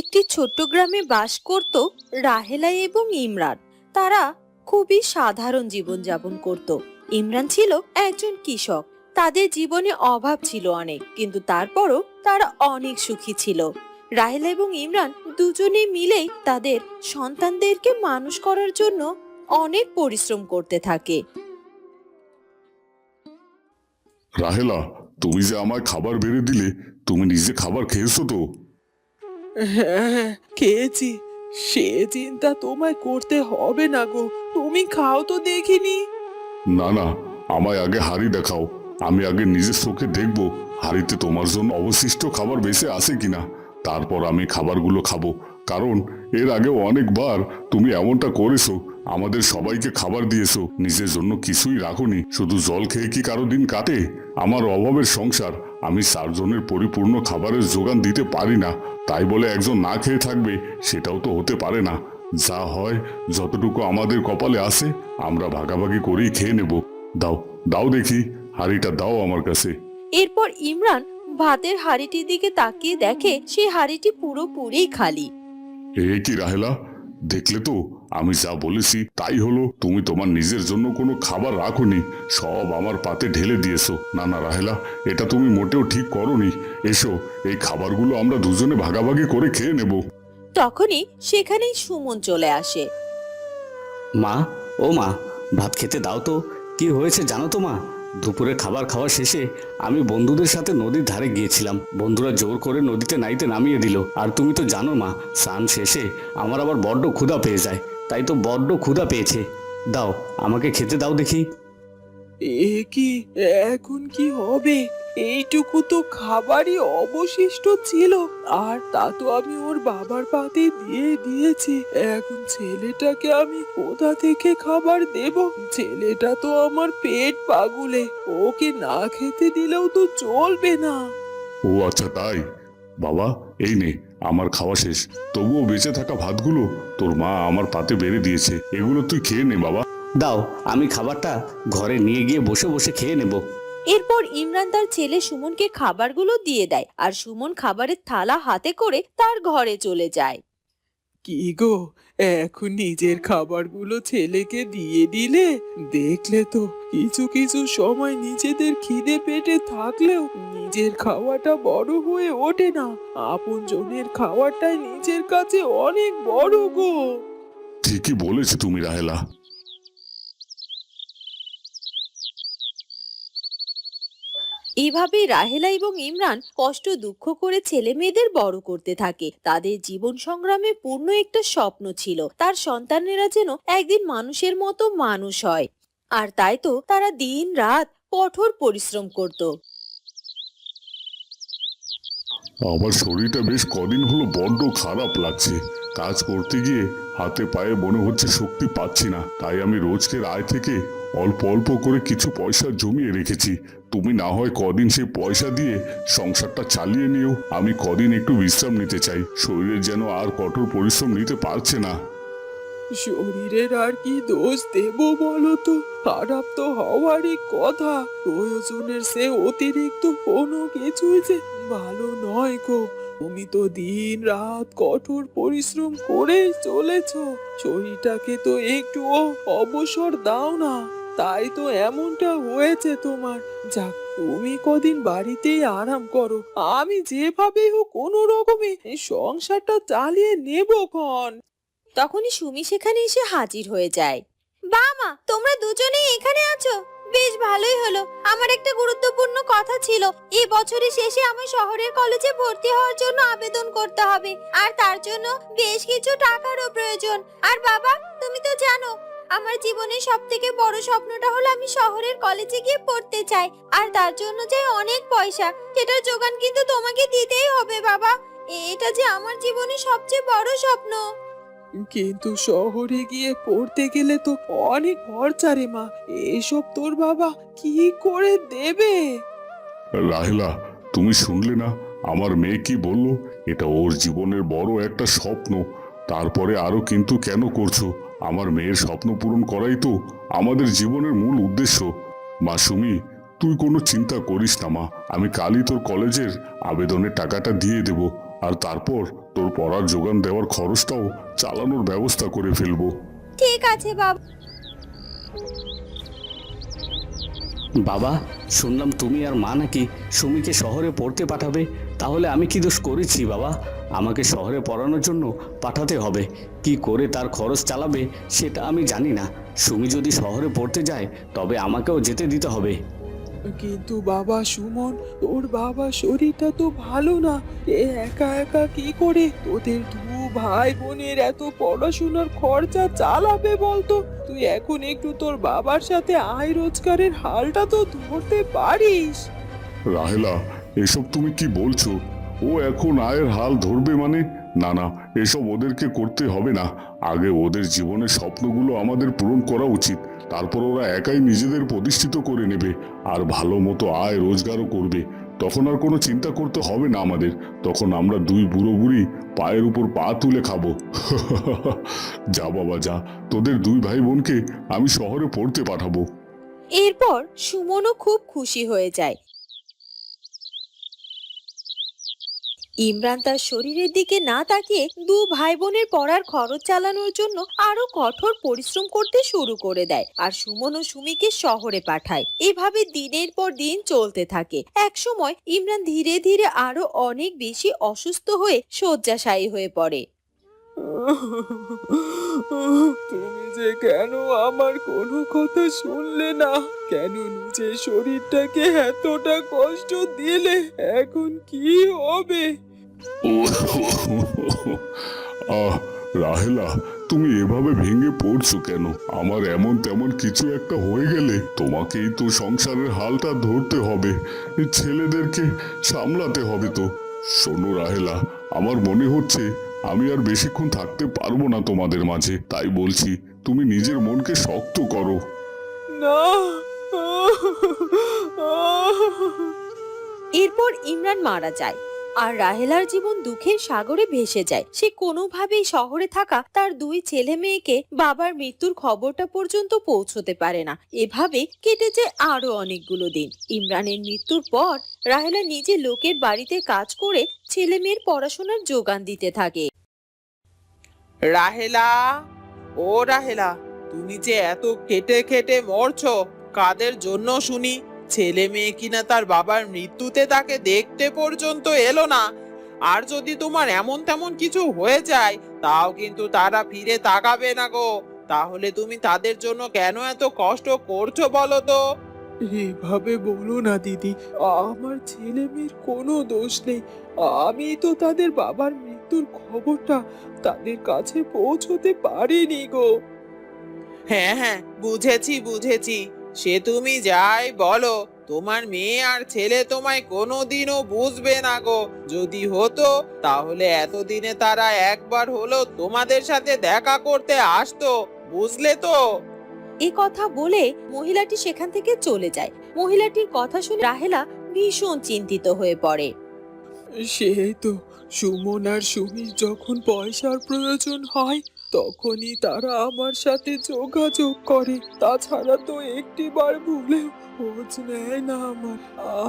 একটি ছোট্ট গ্রামে বাস করত রাহেলা এবং ইমরান। তারা খুবই সাধারণ জীবনযাপন করত। ইমরান ছিল একজন কৃষক। তাদের জীবনে অভাব ছিল অনেক, কিন্তু তারপরও তারা অনেক সুখী ছিল। রাহেলা এবং ইমরান দুজনে মিলেই তাদের সন্তানদেরকে মানুষ করার জন্য অনেক পরিশ্রম করতে থাকে। রাহেলা, তুমি যে আমায় খাবার বেড়ে দিলে, তুমি নিজে খাবার খেয়েছো তো? হ্যাঁ খেয়েছি। সে চিন্তা তোমায় করতে হবে না গো। তুমি খাও তো দেখিনি। না না, আমায় আগে হাড়ি দেখাও। আমি আগে নিজের চোখে দেখব হাড়িতে তোমার জন্য অবশিষ্ট খাবার বেশি আছে কিনা। তারপর আমি খাবারগুলো খাব। কারণ এর আগে অনেকবার তুমি এমনটা করেছ। আমাদের সবাইকে খাবার দিয়েছ। নিজের জন্য কিছুই রাখোনি। শুধু জল খেয়ে কি কারও দিন কাটে? আমার অভাবের সংসার। আমি চারজনের পরিপূর্ণ খাবারের যোগান দিতে পারি না। তাই বলে একজন না খেয়ে থাকবে সেটাও তো হতে পারে না। যা হয় যতটুকু আমাদের কপালে আসে আমরা ভাগাভাগি করেই খেয়ে নেব। দাও দাও দেখি। হাড়িটা দাও আমার কাছে। এরপর ইমরান ভাতের হাঁড়িটির দিকে তাকিয়ে দেখে সেই হাঁড়িটি পুরোপুরি খালি। এ কি রাহেলা? দেখলে তো আমি যা বলেছি তাই হলো। তুমি তোমার নিজের জন্য কোনো খাবার রাখোনি সব আমার পাতে ঢেলে দিয়েছ। না না রাহেলা এটা তুমি মোটেও ঠিক করনি। এসো এই খাবারগুলো আমরা দুজনে ভাগাভাগি করে খেয়ে নেব। তখনই সেখানেই সুমন চলে আসে। মা ও মা ভাত খেতে দাও তো। কি হয়েছে জানো তো মা? দুপুরে খাবার খাওয়া শেষে আমি বন্ধুদের সাথে নদীর ধারে গিয়েছিলাম। বন্ধুরা জোর করে নদীতে নাইতে নামিয়ে দিল। আর তুমি তো জানো মা, স্নান শেষে আমার আবার বড্ড ক্ষুধা পেয়ে যায়। তাই তো বড্ড ক্ষুধা পেয়েছে। দাও, আমাকে খেতে দাও দেখি। এ কি, এখন কি হবে? এইটুকু তো খাবারই অবশিষ্ট ছিল। আর তা তো আমি ওর বাবার পাতে দিয়ে দিয়েছি। এখন ছেলেটাকে আমি কোথা থেকে খাবার দেব? ছেলেটা তো আমার পেট পাগুলে। ওকে না খেতে দিলেও তো চলবে না। ও আচ্ছা তাই? বাবা এই নে আমার খাওয়া শেষ। তবুও বেঁচে থাকা ভাতগুলো তোর মা আমার পাতে বেড়ে দিয়েছে। এগুলো তুই খেয়ে নে বাবা। দাও আমি খাবারটা ঘরে নিয়ে গিয়ে বসে বসে খেয়ে নেব। এরপর ইমরান তার ছেলে সুমনকে খাবারগুলো দিয়ে দেয় আর সুমন খাবারের থালা হাতে করে তার ঘরে চলে যায়। কি গো এখন নিজের খাবারগুলো ছেলেকে দিয়ে দিলে? দেখলে তো কিছু কিছু সময় নিজেদের খিদে পেটে থাকলেও নিজের খাওয়াটা বড় হয়ে ওঠে না। আপন জনের খাওয়াটাই নিজের কাছে অনেক বড় গো। ঠিকই বলেছ তুমি রাহেলা। এভাবেই রাহেলা এবং ইমরান কষ্ট, দুঃখ করে ছেলে মেয়েদের বড় করতে থাকে। তাদের জীবন সংগ্রামে পূর্ণ একটা স্বপ্ন ছিল। তার সন্তানেরা যেন একদিন মানুষের মতো মানুষ হয়। আর তাই তো তারা দিন রাত কঠোর পরিশ্রম করত। আমার শরীরটা বেশ কদিন হলো বড্ড খারাপ লাগছে। কাজ করতে গিয়ে হাতে পায়ে মনে হচ্ছে শক্তি পাচ্ছি না। তাই আমি রোজকের আয় থেকে অল্প অল্প করে কিছু পয়সা জমিয়ে রেখেছি। তুমি না হয় কদিন সেই পয়সা দিয়ে সংসারটা চালিয়ে নিও। আমি কদিন একটু বিশ্রাম নিতে চাই। শরীরের যেন আর কঠোর পরিশ্রম নিতে পারছে না। শরীরের আর কি দোষ দেব বলো তো? খারাপ তো হওয়ারই কথা। প্রয়োজনের সে অতিরিক্ত কোনো কিছুই যে ভালো নয় গো। তুমি তো দিন রাত কঠোর পরিশ্রম করে চলেছ। শরীরটাকে তো একটুও অবসর দাও না। তাই তো এমনটা হয়েছে তোমার। যাক, তুমি কদিন বাড়িতেই আরাম করো। আমি যেভাবে হোক কোনো রকমে সংসারটা চালিয়ে নেব ক্ষণ। তখনই সুমি সেখানে এসে হাজির হয়ে যায়। বাবা তোমরা দুজনেই এখানে আছো? বেশ ভালোই হলো। আমার একটা গুরুত্বপূর্ণ কথা ছিল, এই বছরের শেষে আমার শহরের কলেজে ভর্তি হওয়ার জন্য আবেদন করতে হবে, আর তার জন্য বেশ কিছু টাকারও প্রয়োজন। আর বাবা, তুমি তো জানো, আমার জীবনের সব থেকে বড় স্বপ্নটা হলো আমি শহরের কলেজে গিয়ে পড়তে চাই, আর তার জন্য চাই অনেক পয়সা। সেটার যোগান কিন্তু তোমাকে দিতেই হবে বাবা। এটা যে আমার জীবনের সবচেয়ে বড় স্বপ্ন। কিন্তু শহরে গিয়ে পড়তে গেলে তো অনেক খরচা রে মা। এসব তোর বাবা কি করে দেবে? রাহেলা, তুমি শুনলে না? আমার মেয়ে কি বলল? এটা ওর জীবনের বড় একটা স্বপ্ন। তারপরে আরও কিন্তু কেন করছ? আমার মেয়ের স্বপ্ন পূরণ করাই তো আমাদের জীবনের মূল উদ্দেশ্য। মাসুমি তুই কোনো চিন্তা করিস না মা। আমি কালই তোর কলেজের আবেদনের টাকাটা দিয়ে দেব। আর তারপর তোর পড়ার যোগান দেওয়ার খরচটাও চালানোর ব্যবস্থা করে ফেলব। ঠিক আছে বাবা। বাবা শুনলাম তুমি আর মা নাকি সুমিকে শহরে পড়তে পাঠাবে। তাহলে আমি কি দোষ করেছি বাবা? আমাকে শহরে পড়ানোর জন্য পাঠাতে হবে। কি করে তার খরচ চালাবে সেটা আমি জানি না। সুমি যদি শহরে পড়তে যায় তবে আমাকেও যেতে দিতে হবে। কিন্তু বাবা সুমন তোর বাবার শরীরটা তো ভালো না। এ একা একা কি করে তোদের দু ভাই বোনের এত পড়াশোনার খরচা চালাবে বলতো? তুই এখন একটু তোর বাবার সাথে আয় রোজগারের হালটা তো ধরতে পারিস। রাহেলা, এসব তুমি কি বলছো? ও এখন আয়ের হাল ধরবে মানে? না না, এসব ওদেরকে করতে হবে না। আগে ওদের জীবনের স্বপ্নগুলো আমাদের পূরণ করা উচিত। তারপর ওরা একাই নিজেদের প্রতিষ্ঠিত করে নেবে আর ভালো মতো আয় রোজগারও করবে। তখন আর কোনো চিন্তা করতে হবে না আমাদের। তখন আমরা দুই বুড়ো বুড়ি পায়ের উপর পা তুলে খাব। যা বাবা, যা। তোদের দুই ভাই বোনকে আমি শহরে পড়তে পাঠাবো। এরপর সুমনও খুব খুশি হয়ে যায়। ইমরান তার শরীরের দিকে না তাকিয়ে দু ভাই বোনের পড়ার খরচ চালানোর জন্য আরও কঠোর পরিশ্রম করতে শুরু করে দেয় আর সুমন ও সুমিকে শহরে পাঠায়। এভাবে দিনের পর দিন চলতে থাকে। এক সময় ইমরান ধীরে ধীরে আরও অনেক বেশি অসুস্থ হয়ে শয্যাশায়ী হয়ে পড়ে। তুমি যে কেন আমার কোনো কথা শুনলে না? কেন নিজের শরীরটাকে এতটা কষ্ট দিলে? এখন কি হবে? আহ রাহেলা তুমি এভাবে ভেঙে পড়ছো কেন আমার এমন তেমন কিছু একটা হয়ে গেলে তোমাকেই তো সংসারের হালটা ধরতে হবে ছেলেদেরকে সামলাতে হবে তো শোনো রাহেলা আমার মনে হচ্ছে আমি আর বেশিক্ষণ থাকতে পারব না তোমাদের মাঝে তাই বলছি তুমি নিজের মনকে শক্ত করো না এরপর ইমরান মারা যায় আর রাহেলার জীবন দুঃখের সাগরে ভেসে যায়। সে কোনোভাবেই শহরে থাকা তার দুই ছেলে মেয়েকে বাবার মৃত্যুর খবরটা পর্যন্ত পৌঁছতে পারে না। এভাবে কেটে যায় আরও অনেকগুলো দিন। ইমরানের মৃত্যুর পর রাহেলা নিজে লোকের বাড়িতে কাজ করে ছেলে মেয়ের পড়াশোনার যোগান দিতে থাকে। রাহেলা, ও রাহেলা, তুমি যে এত খেটে খেটে মরছো, কাদের জন্য শুনি? ছেলে মেয়ে কিনা তার বাবার মৃত্যুতে তাকে দেখতে পর্যন্ত এলো না। আর যদি তোমার এমন তেমন কিছু হয়ে যায় তাও কিন্তু তারা ফিরে তাকাবে না গো। তাহলে তুমি তাদের জন্য কেন এত কষ্ট করছ বলো তো? এভাবে বলো না দিদি। আমার ছেলে মেয়ের কোনো দোষ নেই। আমি তো তাদের বাবার মৃত্যুর খবরটা তাদের কাছে পৌঁছতে পারিনি গো। হ্যাঁ হ্যাঁ বুঝেছি বুঝেছি। সে তুমি যাই বলো তোমার মেয়ে আর ছেলে তোমায় কোনোদিনও বুঝবে না গো। যদি হতো তাহলে এতদিনে তারা একবার হলো তোমাদের সাথে দেখা করতে আসতো বুঝলে তো? এ কথা বলে মহিলাটি সেখান থেকে চলে যায়। মহিলাটির কথা শুনে রাহেলা ভীষণ চিন্তিত হয়ে পড়ে। সেই তো সুমন আর সুমির যখন পয়সার প্রয়োজন হয় তখনই তারা আমার সাথে যোগাযোগ করে। তাছাড়া তো একটিবার ভুলেও খোঁজ নেয় না আমার।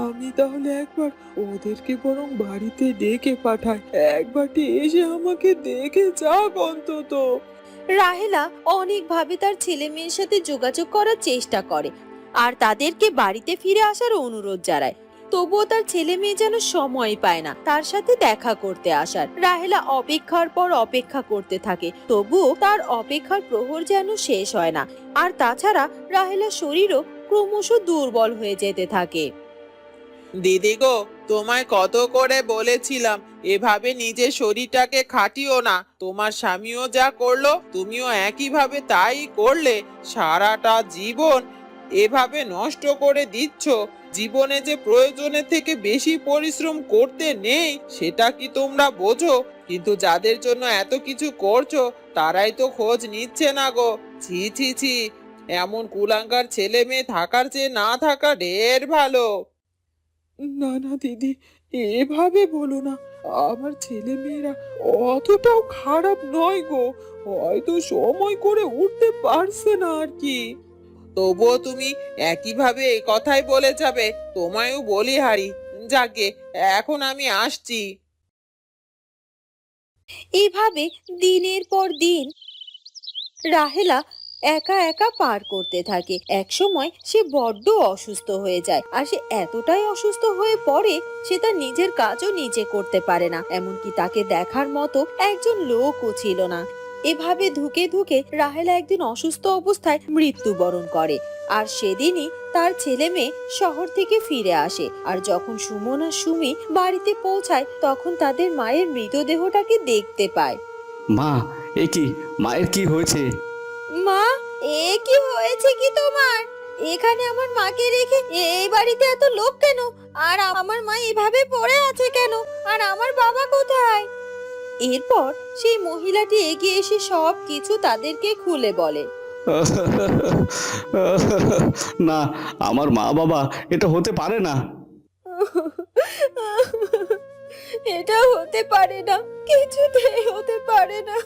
আমি তাহলে একবার ওদেরকে বরং বাড়িতে ডেকে পাঠাই। একবারটি এসে আমাকে দেখে যাক অন্তত। রাহেলা অনেকভাবে তার ছেলে মেয়ের সাথে যোগাযোগ করার চেষ্টা করে আর তাদেরকে বাড়িতে ফিরে আসার অনুরোধ জানায়। তবুও তার ছেলে মেয়ে যেন সময় পায় না, তার সাথে দেখা করতে আসার। রাহেলা অপেক্ষার পর অপেক্ষা করতে থাকে, তবুও তার অপেক্ষার প্রহর যেন শেষ হয় না। আর তাছাড়া রাহেলার শরীরও ক্রমশ দুর্বল হয়ে যেতে থাকে। দিদি গো, তোমায় কত করে বলেছিলাম, এভাবে নিজের শরীরটাকে খাটিও না। তোমার স্বামীও যা করল, তুমিও একইভাবে তাই করলে, সারাটা জীবন এভাবে নষ্ট করে দিচ্ছ। জীবনে যে প্রয়োজনের থেকে বেশি পরিশ্রম করতে নেই, সেটা কি তোমরা বোঝো? কিন্তু যাদের জন্য এত কিছু করছ, তারাই তো খোঁজ নিচ্ছে না গো। ছি ছি ছি। এমন কুলাঙ্গার ছেলে মেয়ে থাকার চেয়ে না থাকা ঢের ভালো। না না, দিদি, এভাবে বলো না। আমার ছেলে মেয়েরা অতটাও খারাপ নয় গো। হয়তো সময় করে উঠতে পারছে না আর কি। তবুও তুমি একইভাবে এই কথাই বলে যাবে। তোমায়ও বলি, হারি। যাকে এখন আমি আসছি। এইভাবে দিনের পর দিন রাহেলা একা একা পার করতে থাকে। এক সময় সে বড্ড অসুস্থ হয়ে যায় আর সে এতটাই অসুস্থ হয়ে পড়ে সে তার নিজের কাজও নিজে করতে পারে না। এমনকি তাকে দেখার মতো একজন লোকও ছিল না। এভাবে ধুকে ধুকে রাহেলা একদিন অসুস্থ অবস্থায় মৃত্যুবরণ করে। আর সেদিনই তার ছেলে মেয়ে শহর থেকে ফিরে আসে। আর যখন সুমন আর সুমি বাড়িতে পৌঁছায় তখন তাদের মায়ের মৃতদেহটাকে দেখতে পায়। মা এ কি? মায়ের কি হয়েছে? মা এ কি হয়েছে কি তোমার? এখানে আমার মাকে রেখে এই বাড়িতে এত লোক কেন? আর আমার মা এভাবে পড়ে আছে কেন? আর আমার বাবা কোথায়? এরপর সেই মহিলাটি এগিয়ে এসে সব কিছু তাদেরকে খুলে বলে। না আমার মা বাবা এটা হতে পারে না। এটা হতে পারে না কিছুতেই হতে পারে না।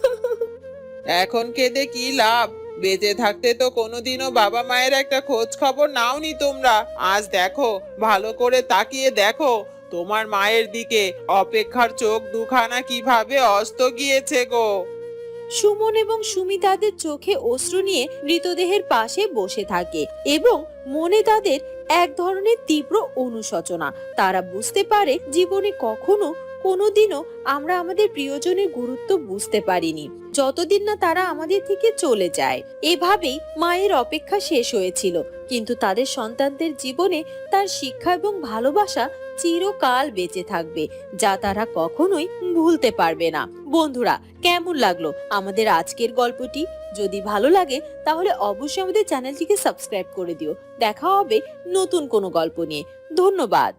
এখন কেঁদে কি লাভ? বেঁচে থাকতে তো কোনোদিনও বাবা মায়ের একটা খোঁজ খবর নাওনি তোমরা। আজ দেখো ভালো করে তাকিয়ে দেখো। তোমার মায়ের দিকে অপেক্ষার চোখ দুখানা কীভাবে অস্ত গিয়েছে গো? সুমন এবং সুমি তাদের চোখে অশ্রু নিয়ে মৃতদেহের পাশে বসে থাকে এবং মনে তাদের এক ধরনের তীব্র অনুশোচনা। তারা বুঝতে পারে জীবনে কখনো কোনোদিনও আমরা আমাদের প্রিয়জনের গুরুত্ব বুঝতে পারিনি। যতদিন না তারা আমাদের থেকে চলে যায়। এভাবেই মায়ের অপেক্ষা শেষ হয়েছিল। কিন্তু তাদের সন্তানদের জীবনে তার শিক্ষা এবং ভালোবাসা চিরকাল বেঁচে থাকবে, যা তারা কখনোই ভুলতে পারবে না। বন্ধুরা, কেমন লাগল আমাদের আজকের গল্পটি? যদি ভালো লাগে, তাহলে অবশ্যই আমাদের চ্যানেলটিকে সাবস্ক্রাইব করে দিও। দেখা হবে নতুন কোনো গল্প নিয়ে। ধন্যবাদ।